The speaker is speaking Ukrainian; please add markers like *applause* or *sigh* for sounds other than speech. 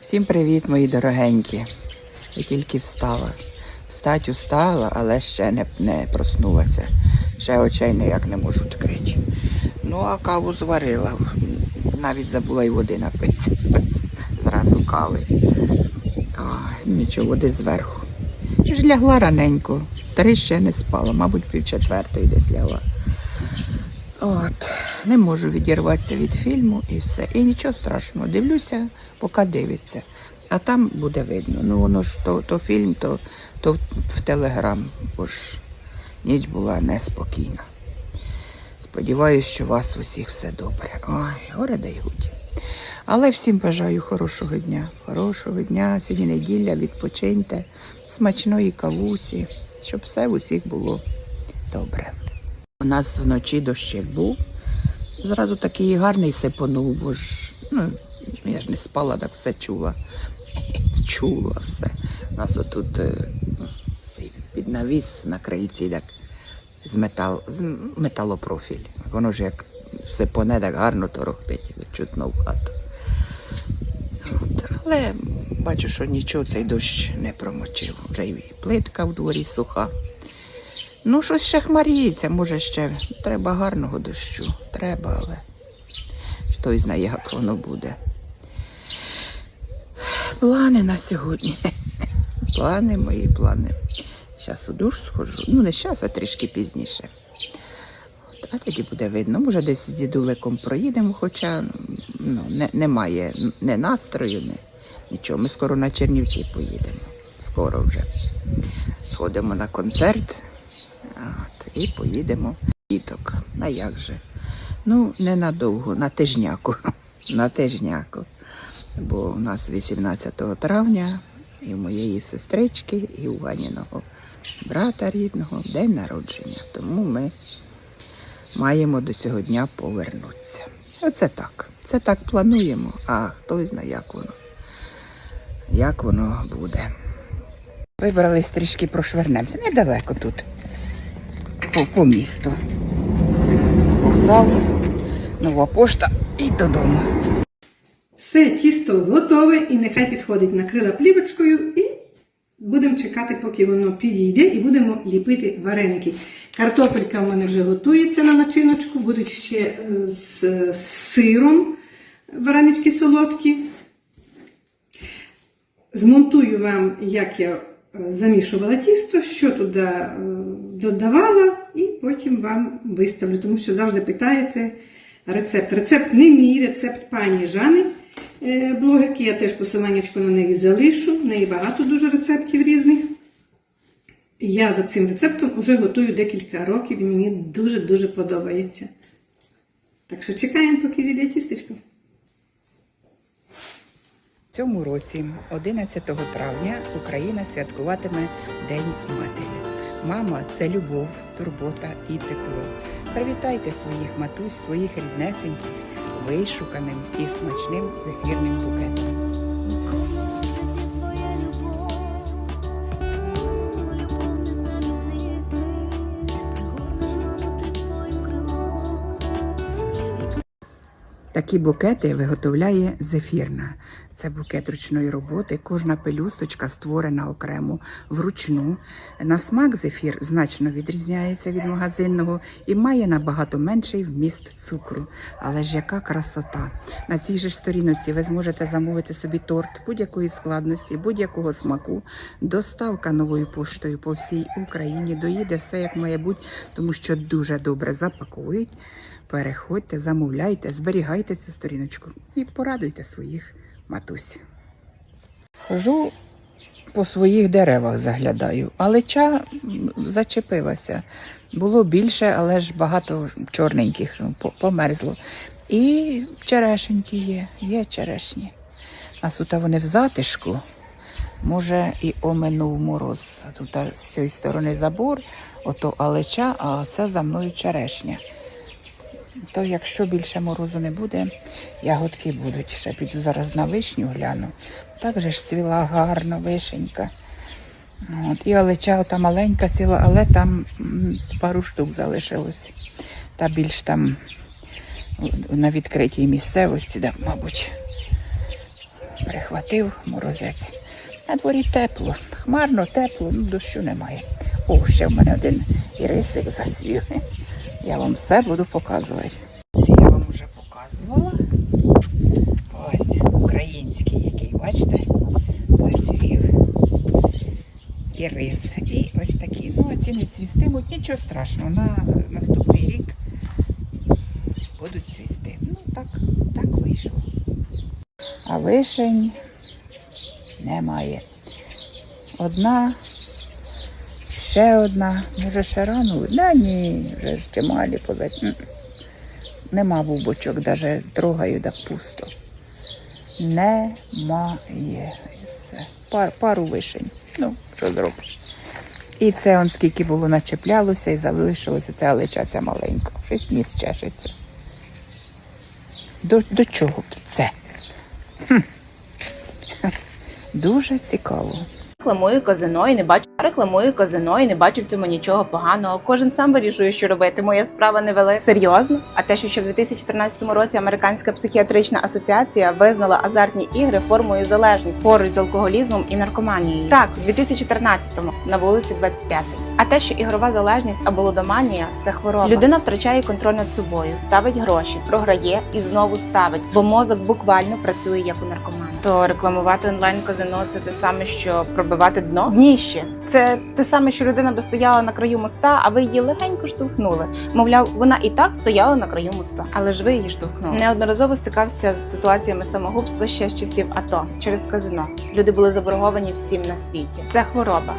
Всім привіт, мої дорогенькі. Я тільки встала. Встать устала, але ще не, не проснулася. Ще очей ніяк не можу відкрити. Ну, а каву зварила. Навіть забула й води напитися. *laughs* Зразу кави. Ой, нічого, води зверху. Ж лягла раненько. Три ще не спала, мабуть, пів четвертої десь лягла. От, не можу відірватися від фільму і все. І нічого страшного. Дивлюся, поки дивиться. А там буде видно. Ну воно ж то, то фільм, то, то в телеграм, бо ж ніч була неспокійна. Сподіваюсь, що у вас усіх все добре. Ой, горе дай гудь. Але всім бажаю хорошого дня. Хорошого дня, сьогодні неділя, відпочиньте, смачної кавусі, щоб все в усіх було добре. У нас вночі дощик був. Зразу такий гарний сипонув, бо ж ну, я ж не спала, так все чула. Чула все. У нас отут е, цей під навіс на крильці так з, метал, з металопрофіль. Воно ж як сипоне, так гарно торохтить, чутно в хату. Але бачу, що нічого цей дощ не промочив. Вже й плитка в дворі суха. Ну, щось ще хмаріється, може ще треба гарного дощу. Треба, але хто знає, як воно буде. Плани на сьогодні. *laughs* Плани мої плани. Зараз у душ схожу. Ну, не зараз, а трішки пізніше. От, а тоді буде видно. Може, десь з дідуликом проїдемо, хоча ну, не, немає не настрою, не, нічого. Ми скоро на Чернівці поїдемо. Скоро вже. Сходимо на концерт. І поїдемо діток. А як же? Ну, ненадовго, на тижняку. *laughs* На тижняку. Бо у нас 18 травня і у моєї сестрички, і у Ваніного брата рідного день народження. Тому ми маємо до цього дня повернутися. Оце так. Це так плануємо, а хто знає, як воно. Як воно буде. Вибрались трішки прошвернемося. Недалеко тут по, по місту. Вокзал, нова пошта і додому. Все, тісто готове і нехай підходить. Накрила плівочкою і будемо чекати, поки воно підійде, і будемо ліпити вареники. Картопелька в мене вже готується на начиночку, будуть ще е, з, сиром варенички солодкі. Змонтую вам, як я замішувала тісто, що туди е, додавала, і потім вам виставлю, тому що завжди питаєте рецепт. Рецепт не мій, рецепт пані Жани. е, Блогерки, я теж посиланнячко на неї залишу. В неї багато дуже рецептів різних. Я за цим рецептом вже готую декілька років і мені дуже-дуже подобається. Так що чекаємо, поки зійде тістечко. Цьому році, 11 травня, Україна святкуватиме День Матері. Мама це любов, турбота і тепло. Привітайте своїх матусь, своїх ріднесеньких, вишуканим і смачним зефірним букетом. Такі букети виготовляє зефірна. Це букет ручної роботи. Кожна пелюсточка створена окремо вручну. На смак зефір значно відрізняється від магазинного і має набагато менший вміст цукру. Але ж яка красота! На цій же ж сторінці ви зможете замовити собі торт будь-якої складності, будь-якого смаку. Доставка новою поштою по всій Україні доїде все як має бути, тому що дуже добре запакують. Переходьте, замовляйте, зберігайте цю сторіночку і порадуйте своїх матусь. Хожу по своїх деревах заглядаю, але ча зачепилася. Було більше, але ж багато чорненьких ну, померзло. І черешенькі є, є черешні. А тут вони в затишку. Може, і оминув мороз. Тут з цієї сторони забор, ото алеча, а це за мною черешня. То якщо більше морозу не буде, ягодки будуть. Ще піду зараз на вишню гляну. Так же ж цвіла гарно вишенька. От, і алеча ота маленька ціла, але там пару штук залишилось. Та більш там на відкритій місцевості, де, мабуть, Прихватив морозець. На дворі тепло, хмарно, тепло, ну дощу немає. О, ще в мене один ірисик зацвів. Я вам все буду показувати. Це я вам вже показувала. Ось український, який, бачите, зацвів. Ірис. І ось такі. Ну, а ці не цвістимуть, нічого страшного. На наступний рік будуть цвісти. Ну, так, так вийшло. А вишень немає. Одна, ще одна, може ще рано? Да ні, вже ж чималі позач. Нема бубочок, навіть трогаю, так пусто. Немає. Пар, пару вишень. Ну, що зробиш? І це он скільки було начеплялося і залишилося ця личаця маленька. Щось ніс чешеться. До, до чого це? Хм. Дуже цікаво. Рекламую казино і не бачу рекламую казино і не бачу в цьому нічого поганого. Кожен сам вирішує, що робити. Моя справа не велика. Серйозно? А те, що ще в 2014 році Американська психіатрична асоціація визнала азартні ігри формою залежності поруч з алкоголізмом і наркоманією. Так, в 2014-му на вулиці 25. А те, що ігрова залежність або лудоманія це хвороба. Людина втрачає контроль над собою, ставить гроші, програє і знову ставить, бо мозок буквально працює як у наркомана. То рекламувати онлайн казино це те саме, що пробивати дно дніще. Це те саме, що людина би стояла на краю моста, а ви її легенько штовхнули. Мовляв, вона і так стояла на краю моста, але ж ви її штовхнули. Неодноразово стикався з ситуаціями самогубства ще з часів АТО через казино. Люди були заборговані всім на світі. Це хвороба.